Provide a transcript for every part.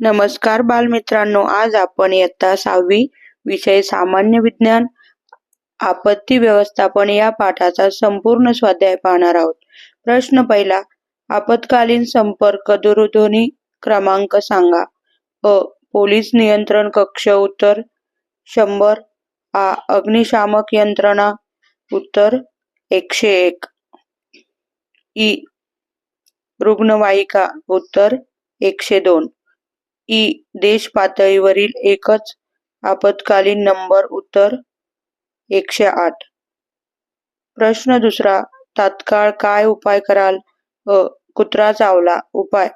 नमस्कार बालमित्रांनो आज आपण इयत्ता सहावी विषय सामान्य विज्ञान आपत्ती व्यवस्थापन या पाठाचा संपूर्ण स्वाध्याय पाहणार आहोत. प्रश्न पहिला आपत्कालीन संपर्क दूरध्वनी क्रमांक सांगा. अ पोलीस नियंत्रण कक्ष उत्तर शंभर. आ अग्निशामक यंत्रणा उत्तर एकशे एक. ई रुग्णवाहिका उत्तर एकशे दोन. ई देश पातळीवरील एकच आपत्कालीन नंबर उत्तर एकशे आठ. प्रश्न दुसरा तात्काळ काय उपाय कराल? अ. कुत्रा चावला. उपाय.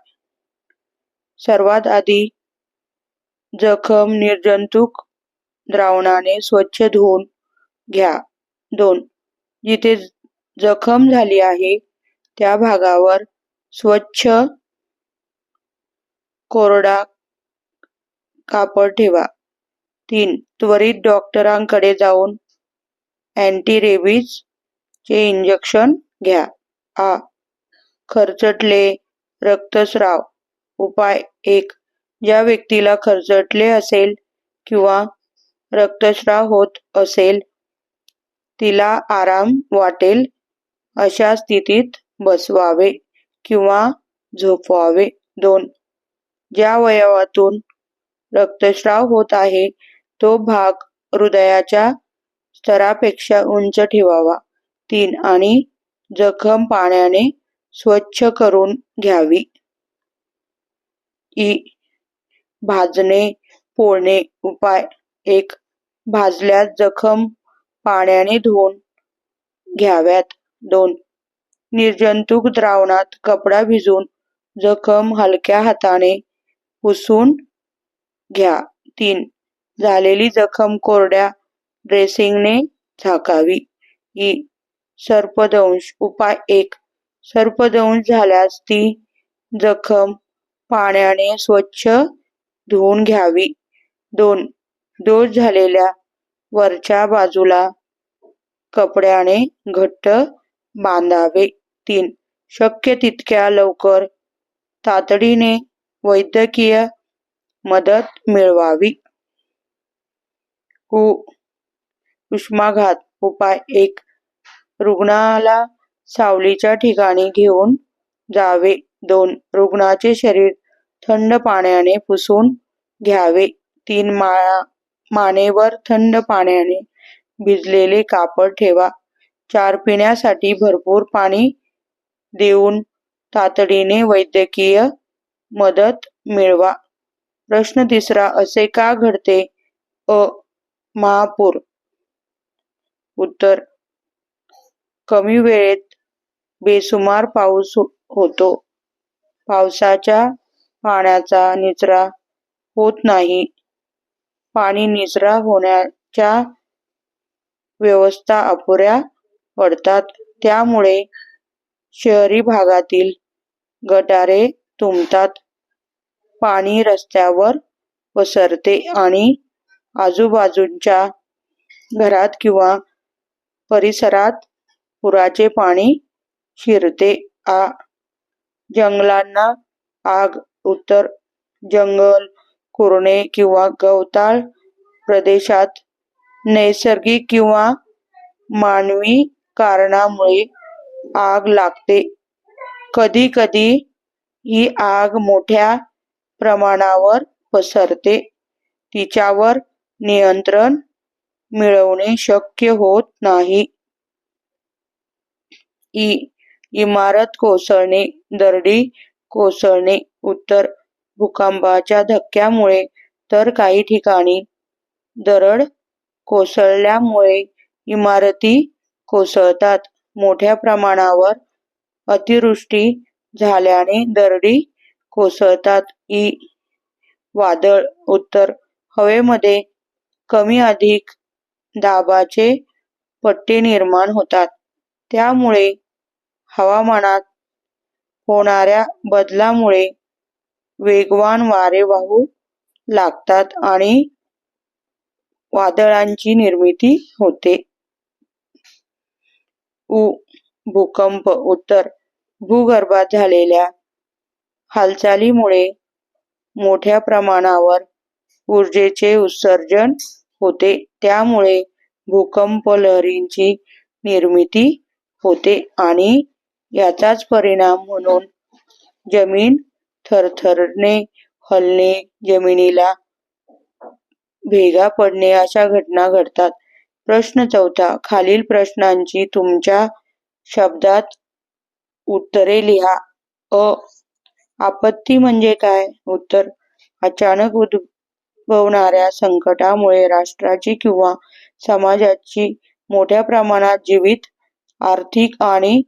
सर्वात आधी जखम निर्जंतुक द्रावणाने स्वच्छ धुवून घ्या. दोन. जिथे जखम झाली आहे त्या भागावर स्वच्छ कोरडा कापड ठेवा. तीन त्वरित डॉक्टरांकडे जाऊन अँटी रेबीज चे इंजेक्शन घ्या. आ खरचटले रक्तस्राव. उपाय एक ज्या व्यक्तीला खरचटले असेल किंवा रक्तस्राव होत असेल तिला आराम वाटेल अशा स्थितीत बसवावे किंवा झोपवावे. दोन ज्या वयवातून रक्तस्राव होत आहे तो भाग हृदयाच्या स्तरापेक्षा उंच ठेवावा. तीन आणि जखम पाण्याने स्वच्छ करून घ्यावी. ई भाजणे पोळणे उपाय. एक भाजल्यास जखम पाण्याने धुवून घ्याव्यात. दोन निर्जंतुक द्रावणात कपडा भिजून जखम हलक्या हाताने पुसून घ्या. तीन. झालेली जखम कोरड्या ड्रेसिंगने झाकावी. ई. सर्पदंश. उपाय एक. सर्पदंश झाल्यास ती जखम पाण्याने स्वच्छ धुवून घ्यावी. दोन. दोष झालेल्या वरच्या बाजूला कपड्याने घट्ट बांधावे. तीन. शक्य तितक्या लवकर तातडीने वैद्यकीय मदत मिळवावी. उ उष्माघात उपाय एक रुग्णाला सावलीच्या ठिकाणी घेऊन जावे. दोन रुग्णाचे शरीर थंड पाण्याने पुसून घ्यावे. तीन मा मानेवर थंड पाण्याने भिजलेले कापड ठेवा. चार पिण्यासाठी भरपूर पाणी देऊन तातडीने वैद्यकीय मदत मिळवा. प्रश्न तिसरा असे का घडते? अ. महापूर. उत्तर. कमी वेळेत बेसुमार पाऊस हो-, होतो. पावसाच्या पाण्याचा निचरा होत नाही. पाणी निचरा होण्याच्या व्यवस्था अपुऱ्या पडतात. त्यामुळे शहरी भागातील गटारे तुंबतात. पाणी रस्त्यावर पसरते आणि आजूबाजूच्या घरात किंवा परिसरात पुराचे पाणी शिरते. आ जंगलांना आग उत्तर जंगल कुरणे किंवा गवताळ प्रदेशात नैसर्गिक किंवा मानवी कारणामुळे आग लागते. कधी कधी ही आग मोठ्या प्रमाणावर पसरते. तिच्यावर नियंत्रण मिळवणे शक्य होत नाही. ई इमारत कोसळणे दरडी कोसळणे उत्तर भूकंपाच्या धक्क्यामुळे तर काही ठिकाणी दरड कोसळल्यामुळे इमारती कोसळतात. मोठ्या प्रमाणावर अतिवृष्टी झाल्याने दरडी कोसळतात. ई. वादळ उत्तर हवेमध्ये कमी अधिक दाबाचे पट्टे निर्माण होतात. त्यामुळे हवामानात होणाऱ्या बदलामुळे वेगवान वारे वाहू लागतात आणि वादळांची निर्मिती होते. उ. भूकंप उत्तर भूगर्भात झालेल्या हालचालीमुळे मोठ्या प्रमाणावर ऊर्जेचे उत्सर्जन होते. त्यामुळे भूकंप लहरींची निर्मिती होते आणि याचाच परिणाम म्हणून जमीन थरथरणे हलणे जमिनीला भेगा पडणे अशा घटना घडतात. प्रश्न चौथा खालील प्रश्नांची तुमच्या शब्दात उत्तरे लिहा. अ आपत्ती म्हणजे काय? उत्तर. अचानक उद्भवणाऱ्या संकटामुळे राष्ट्राची किंवा समाजाची मोठ्या प्रमाणात जीवित आर्थिक आणि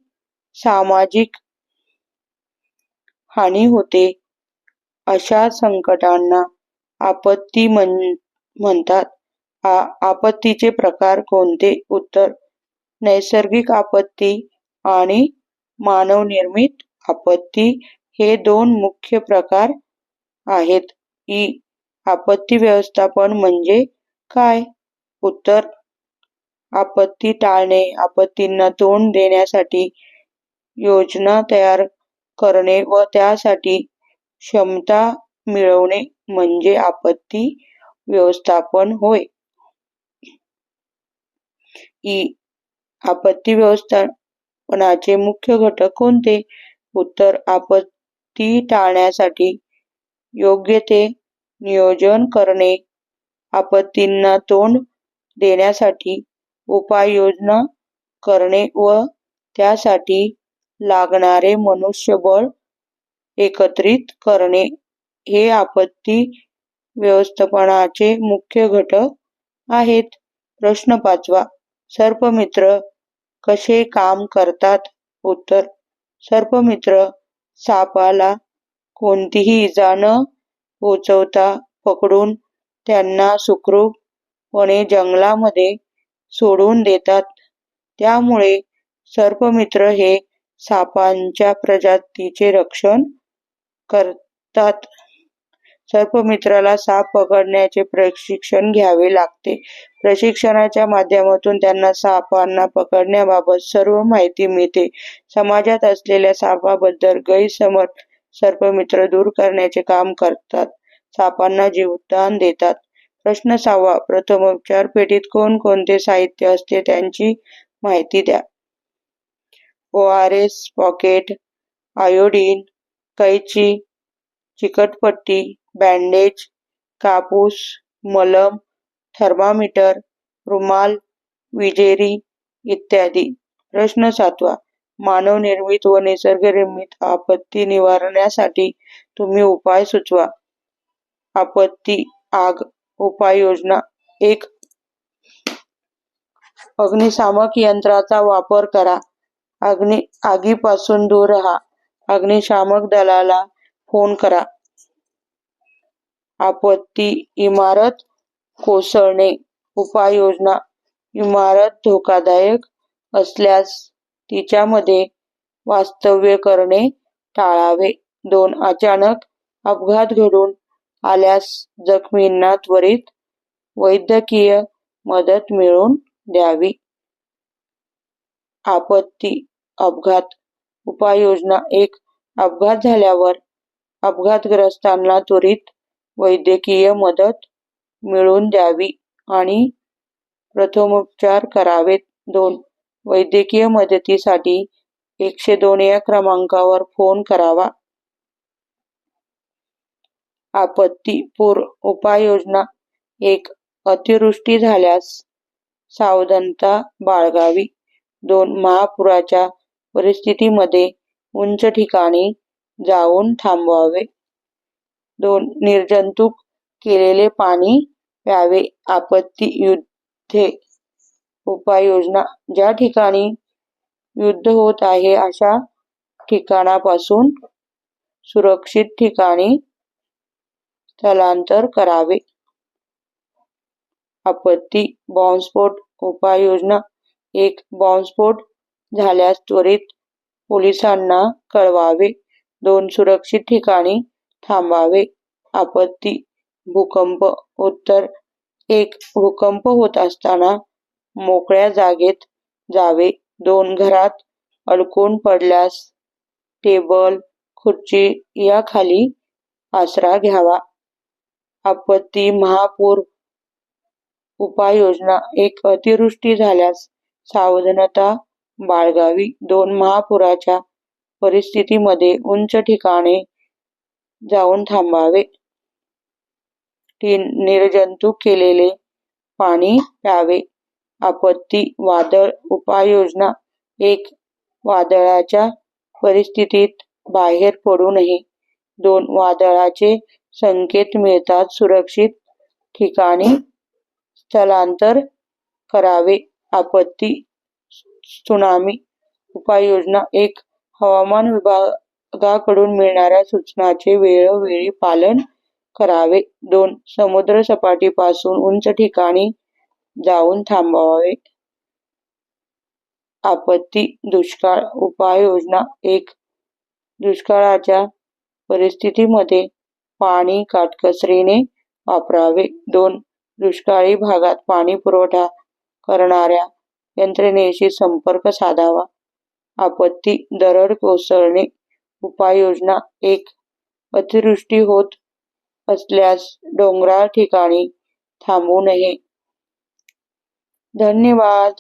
सामाजिक हानी होते. अशा संकटांना आपत्ती म्हणतात. आपत्तीचे प्रकार कोणते? उत्तर. नैसर्गिक आपत्ती आणि मानवनिर्मित आपत्ती हे दोन मुख्य प्रकार आहेत. ई. आपत्ती व्यवस्थापन म्हणजे काय? उत्तर आपत्ती टाळणे आपत्तींना तोंड देण्यासाठी योजना तयार करणे व त्यासाठी क्षमता मिळवणे म्हणजे आपत्ती व्यवस्थापन होय. ई. आपत्ती व्यवस्थापनाचे मुख्य घटक कोणते? उत्तर आपत्ती ती टाळण्यासाठी योग्य ते नियोजन करणे आपत्तींना तोंड देण्यासाठी उपाययोजना करणे व त्यासाठी लागणारे मनुष्यबळ एकत्रित करणे हे आपत्ती व्यवस्थापनाचे मुख्य घटक आहेत. प्रश्न पाचवा सर्पमित्र कसे काम करतात? उत्तर सर्पमित्र सापाला कोणतीही इजा न पोचवता पकडून त्यांना सुखरूपपणे जंगलामध्ये सोडून देतात. त्यामुळे सर्पमित्र हे सापांच्या प्रजातीचे रक्षण करतात. सर्पमित्राला साप पकडण्याचे प्रशिक्षण घ्यावे लागते. प्रशिक्षणाच्या माध्यमातून त्यांना सापांना पकडण्याबाबत सर्व माहिती मिळते. समाजात असलेल्या सापाबद्दल गैरसमज सर्पमित्र दूर करण्याचे काम करतात. सापांना जीवदान देतात. प्रश्न सहावा प्रथमोपचार पेटीत कोणकोणते साहित्य असते त्यांची माहिती द्या. O R S pocket iodine कैची चिकटपट्टी बँडेज कापूस मलम थर्मामीटर रुमाल विजेरी इत्यादी. प्रश्न सातवा. मानवनिर्मित व निसर्गनिर्मित आपत्ती निवारण्यासाठी तुम्ही उपाय सुचवा. आपत्ती आग उपाययोजना एक अग्निशामक यंत्राचा वापर करा. अग्नि आगीपासून दूर राहा. अग्निशामक दलाला फोन करा. आपत्ती इमारत कोसळणे उपाययोजना इमारत धोकादायक असल्यास तिच्यामध्ये वास्तव्य करणे टाळावे. दोन अचानक अपघात घडून आल्यास जखमींना त्वरित वैद्यकीय मदत मिळवून द्यावी. आपत्ती अपघात उपाययोजना एक अपघात झाल्यावर अपघातग्रस्तांना त्वरित वैद्यकीय मदत मिळवून द्यावी आणि प्रथमोपचार करावेत. दोन वैद्यकीय मदतीसाठी एकशे दोन या क्रमांकावर फोन करावा. आपत्ती पूर उपाययोजना. एक अतिवृष्टी झाल्यास सावधानता बाळगावी. दोन महापुराच्या परिस्थितीमध्ये उंच ठिकाणी जाऊन थांबवावे. दोन निर्जंतुक केलेले पाणी प्यावे. आपत्ती युद्धे उपाययोजना. ज्या ठिकाणी युद्ध होत आहे अशा ठिकाणापासून सुरक्षित ठिकाणी स्थलांतर करावे. आपत्ती बॉम्बस्फोट उपाययोजना. एक बॉम्बस्फोट झाल्यास त्वरित पोलिसांना कळवावे. दोन सुरक्षित ठिकाणी थांबावे. आपत्ती भूकंप उत्तर. एक भूकंप होत असताना मोकळ्या जागेत जावे. दोन घरात अडकून पडल्यास टेबल खुर्ची या खाली आसरा घ्यावा. आपत्ती महापूर उपाययोजना. एक अतिवृष्टी झाल्यास सावधानता बाळगावी. दोन महापुराच्या परिस्थितीमध्ये उंच ठिकाणी जाऊन थांबावे. तीन निर्जंतुक केलेले पाणी प्यावे. आपत्ती वादळ उपाययोजना एक वादळाच्या परिस्थितीत बाहेर पडू नये. दोन वादळाचे संकेत मिळतात. सुरक्षित ठिकाणी स्थलांतर करावे. आपत्ती सुनामी उपाययोजना एक हवामान विभाग विभागाकडून मिळणाऱ्या सूचनांचे वेळोवेळी पालन करावे. दोन समुद्र सपाटीपासून उंच ठिकाणी जाऊन थांबावे. आपत्ती दुष्काळ उपाययोजना. एक दुष्काळाच्या परिस्थितीमध्ये पाणी काटकसरीने वापरावे. दोन दुष्काळी भागात पाणी पुरवठा करणाऱ्या यंत्रणेशी संपर्क साधावा. आपत्ती दरड कोसळणे. उपाययोजना एक. अतिवृष्टी होत असल्यास डोंगराळ ठिकाणी थांबू नये. धन्यवाद.